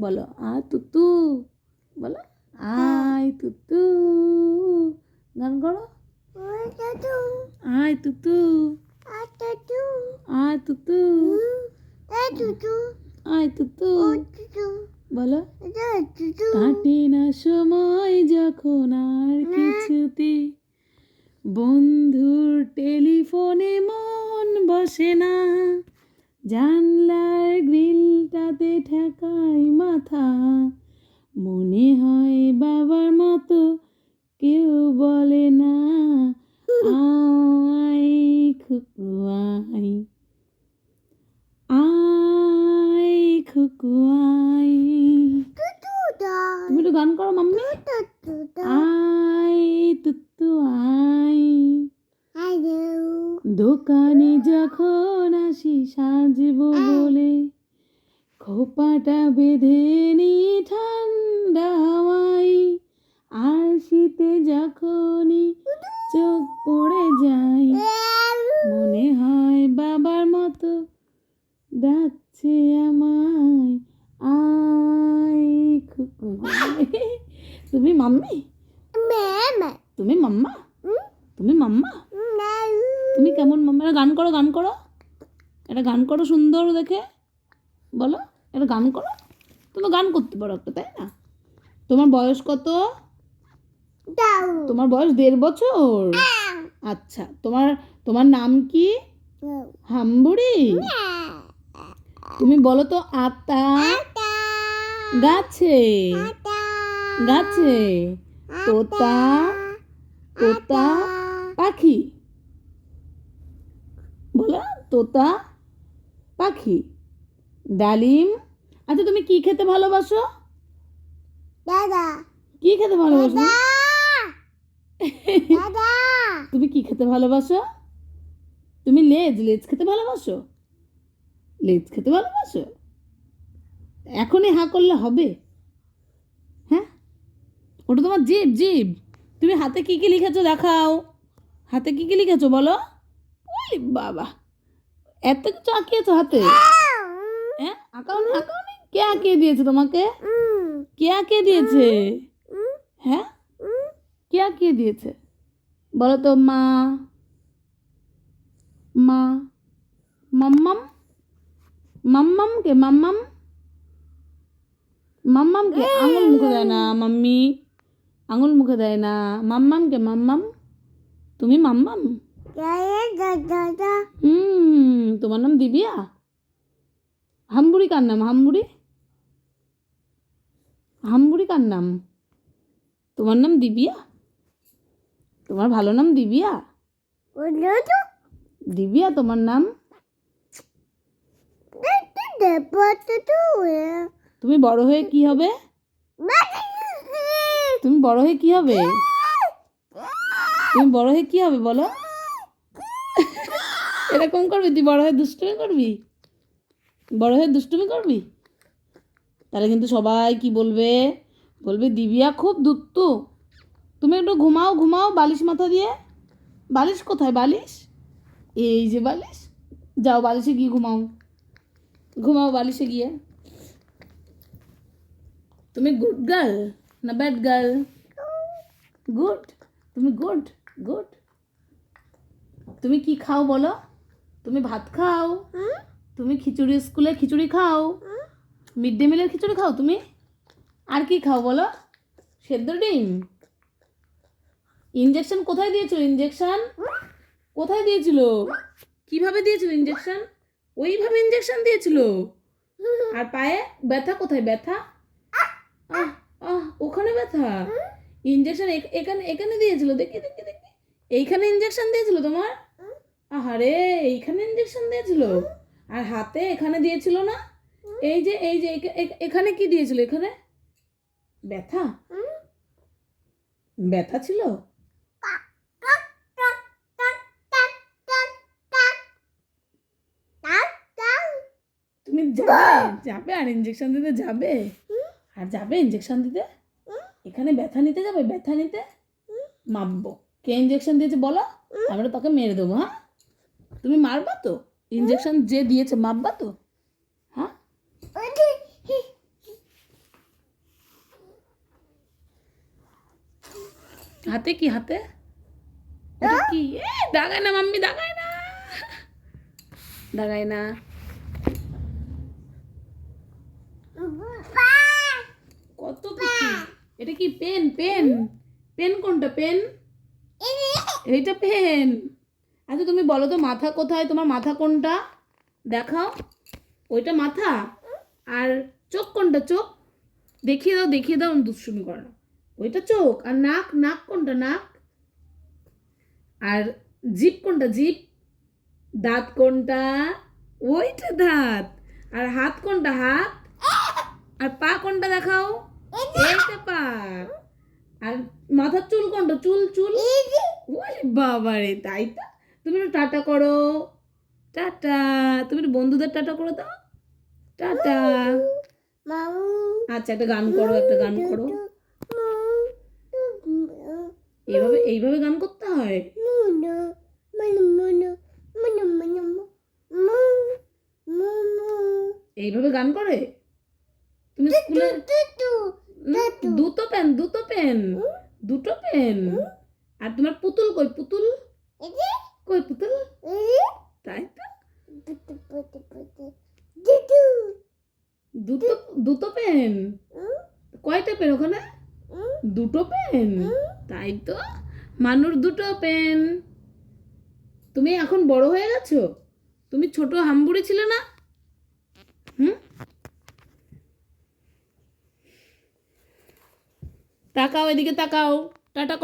বলো আ তুতু। বলো আয় তুতু। গান করো। আয় তুতু। আয় তুতু। আয় তুতু। বলো। কাটে না সময় যখন আর কিছুতে। বন্ধুর টেলিফোনে মন বসে না। জানলার গ্রিলটাতে ঠেকাই মাথা। মনে হয় বাবার মতো কেউ বলে না আই খুকু আই আই খুকু আই তুমি একটু গান করো মাম্মি। আই তুতু আই দোকানে যখন আসি সাজবো বলে। খোপাটা বেঁধে নি ঠান্ডা হাওয়াই আর শীতে যখনই চোখ পড়ে যায় মনে হয় বাবার মতো ডাকছে আমায় আই খুকু তুমি মাম্মি? তুমি মাম্মা? তুমি মাম্মা? তুমি কেমন মাম্মা? গান করো গান করো। একটা গান করো সুন্দর দেখে। বলো একটা গান করো। তুমি গান করতে পারো একটা তাই না? তোমার বয়স কত? তোমার বয়স দেড় বছর? আচ্ছা তোমার তোমার নাম কি? হাম্বুড়ি? তুমি বলো তো আতা। গাছে। গাছে। তোতা। তোতা। পাখি। বলো তোতা। পাখি ডালিম। আচ্ছা তুমি কি খেতে ভালোবাসো? দাদা। কি খেতে ভালোবাসো? দাদা। তুমি কি খেতে ভালোবাসো? তুমি লেজ লেজ খেতে ভালোবাসো? লেজ খেতে ভালোবাসো? এখনই হাঁ করলে হবে। হ্যাঁ? ওটা তোমার জিভ জিভ তুমি হাতে কি কি লিখেছো দেখাও। হাতে কি কি লিখেছো বলো? বাবা। এত কিছু আঁকিয়েছো হাতে? হ্যাঁ আঁকাও নি আঁকাও নি? কে আঁকিয়ে দিয়েছে তোমাকে? কে আঁকিয়ে দিয়েছে? হ্যাঁ? কে আঁকিয়ে দিয়েছে? বলো তো মা। মা। মাম্মাম? মাম্মাম কে? মাম্মাম? মাম্মাম কে? আঙুল মুখে দেয় না মাম্মি। আঙুল মুখে দেয় না। মাম্মাম কে? মাম্মাম? তুমি মাম্মাম? হুম, তোমার নাম দিবিয়া? হাম্বুড়ি কার নাম? হাম্বুড়ি? হাম্বুড়ি কার নাম? তোমার নাম দিবিয়া? তোমার ভালো নাম দিবিয়া? দিবিয়া, তোমার নাম? তুমি বড় হয়ে কি হবে? তুমি বড় হয়ে কি হবে? তুমি বড় হয়ে কি হবে, বলো? এরকম করবি? তুই বড় হয়ে দুষ্টুমি করবি? বড় হয়ে দুষ্টুমি করবি? তাহলে কিন্তু সবাই কি বলবে? বলবে, দিবিয়া খুব দুত্তু তুমি একটু ঘুমাও ঘুমাও বালিশ মাথা দিয়ে। বালিশ কোথায়? বালিশ? এই যে বালিশ। যাও বালিশে গিয়ে ঘুমাও। ঘুমাও বালিশে গিয়ে। তুমি গুড গার্ল না ব্যাড গার্ল গুড তুমি গুড গুড তুমি কি খাও বলো? তুমি ভাত খাও। তুমি খিচুড়ি স্কুলে খিচুড়ি খাও। মিড ডে মিলের খিচুড়ি খাও তুমি? আর কি খাও বলো? সেদ্ধ ডিম? ইঞ্জেকশন কোথায় দিয়েছিল ইঞ্জেকশন কোথায় দিয়েছিল? কীভাবে দিয়েছিল ইঞ্জেকশন ওইভাবে ইঞ্জেকশন দিয়েছিল। আর পায়ে ব্যথা কোথায়? ব্যথা? আহ আহ ওখানে ব্যথা? ইঞ্জেকশন এখানে এখানে দিয়েছিল। দেখি দেখি দেখি। এইখানে ইঞ্জেকশন দিয়েছিল তোমার? আহারে, এইখানে ইঞ্জেকশন দিয়েছিল? আর হাতে এখানে দিয়েছিল না? এই যে এই যে, এখা- এখানে কি দিয়েছিল এখানে? ব্যথা? ব্যথা ছিল? তুমি যাবে আর ইঞ্জেকশন দিতে যাবে? আর যাবে ইঞ্জেকশন দিতে? এখানে ব্যথা নিতে যাবে? ব্যথা নিতে? মাপবো। কে ইঞ্জেকশন দিয়েছে বলো? আমরা তোকে মেরে দেবো হ্যাঁ? তুমি মারবা তো? ইঞ্জেকশন যে দিয়েছে মাপবা তো? হ্যাঁ? হাতে কি হাতে? কি? দাগায় না মাম্মি, দাগায় না। দাগায় না। কত কিছু এটা কি পেন? পেন। পেন কোনটা? পেন? এইটা পেন। আচ্ছা তুমি বলো তো মাথা কোথায়? তোমার মাথা কোনটা? দেখাও। ওইটা মাথা? আর চোখ কোনটা? চোখ? দেখিয়ে দাও দেখিয়ে দাও, দুষ্টুমি করো। ওইটা চোখ। আর নাক? নাক কোনটা? নাক? আর জিপ কোনটা? জিভ দাঁত কোনটা? ওইটা দাঁত। আর হাত কোনটা? হাত? আর পা কোনটা দেখাও? এইটা পা। আর মাথার চুল কোনটা? চুল চুল? ওরে বাবা রে তাই তো? তুমি একটু টাটা করো। টাটা। তুমি একটু বন্ধুদের টাটা করে দাও। টাটা। আচ্ছা একটা গান করো, একটা গান করো। এইভাবে এইভাবে গান করতে হয়? এইভাবে গান করে? তুমি স্কুলে দুটো পেন দুটো পেন। দুটো পেন। আর তোমার পুতুল কই? পুতুল? কই পুতুল? তাই তো? দুটো দুটো। পেন? কয়টা পেন ওখানে? দুটো পেন? তাই তো? মানুষ দুটো পেন। তুমি এখন বড় হয়ে গেছো? তুমি ছোট হাম্বুড়ি ছিলে না? হুম? তাকাও এদিকে তাকাও। টাটা